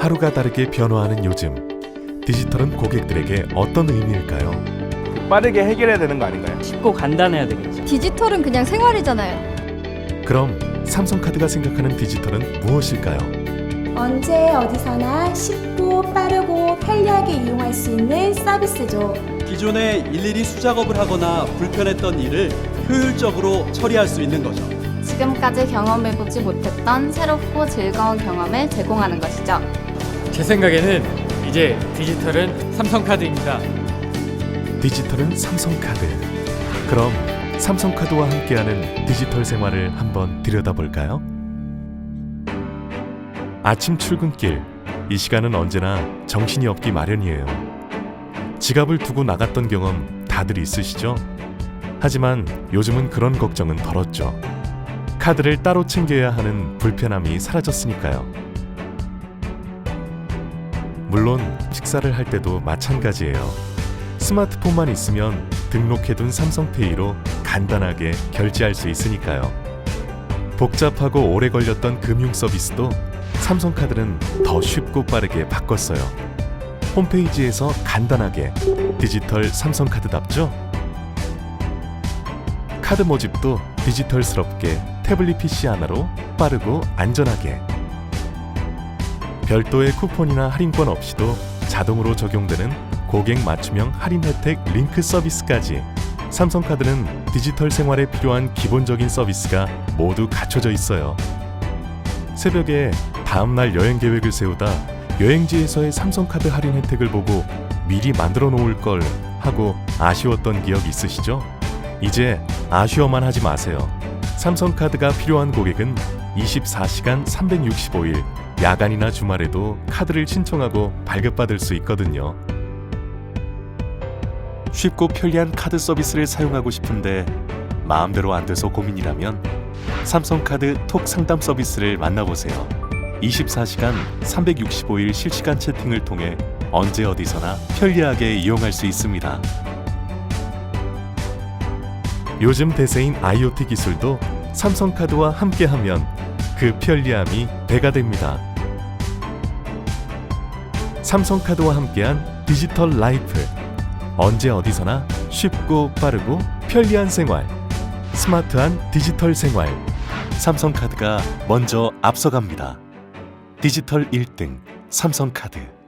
하루가 다르게 변화하는 요즘 디지털은 고객들에게 어떤 의미일까요? 빠르게 해결해야 되는 거 아닌가요? 쉽고 간단해야 되겠죠. 디지털은 그냥 생활이잖아요. 그럼 삼성카드가 생각하는 디지털은 무엇일까요? 언제 어디서나 쉽고 빠르고 편리하게 이용할 수 있는 서비스죠. 기존에 일일이 수작업을 하거나 불편했던 일을 효율적으로 처리할 수 있는 거죠. 지금까지 경험해보지 못했던 새롭고 즐거운 경험을 제공하는 것이죠. 제 생각에는 이제 디지털은 삼성카드입니다. 디지털은 삼성카드. 그럼 삼성카드와 함께하는 디지털 생활을 한번 들여다볼까요? 아침 출근길 이 시간은 언제나 정신이 없기 마련이에요. 지갑을 두고 나갔던 경험 다들 있으시죠? 하지만 요즘은 그런 걱정은 덜었죠. 카드를 따로 챙겨야 하는 불편함이 사라졌으니까요. 물론 식사를 할 때도 마찬가지예요. 스마트폰만 있으면 등록해둔 삼성페이로 간단하게 결제할 수 있으니까요. 복잡하고 오래 걸렸던 금융 서비스도 삼성카드는 더 쉽고 빠르게 바꿨어요. 홈페이지에서 간단하게 디지털 삼성카드답죠? 카드 모집도 디지털스럽게 태블릿 PC 하나로 빠르고 안전하게 별도의 쿠폰이나 할인권 없이도 자동으로 적용되는 고객 맞춤형 할인 혜택 링크 서비스까지 삼성카드는 디지털 생활에 필요한 기본적인 서비스가 모두 갖춰져 있어요. 새벽에 다음날 여행 계획을 세우다 여행지에서의 삼성카드 할인 혜택을 보고 미리 만들어 놓을 걸 하고 아쉬웠던 기억 있으시죠? 이제 아쉬워만 하지 마세요. 삼성카드가 필요한 고객은 24시간 365일 야간이나 주말에도 카드를 신청하고 발급받을 수 있거든요. 쉽고 편리한 카드 서비스를 사용하고 싶은데 마음대로 안 돼서 고민이라면 삼성카드 톡 상담 서비스를 만나보세요. 24시간 365일 실시간 채팅을 통해 언제 어디서나 편리하게 이용할 수 있습니다. 요즘 대세인 IoT 기술도 삼성카드와 함께하면 그 편리함이 배가 됩니다. 삼성카드와 함께한 디지털 라이프. 언제 어디서나 쉽고 빠르고 편리한 생활. 스마트한 디지털 생활. 삼성카드가 먼저 앞서갑니다. 디지털 1등 삼성카드.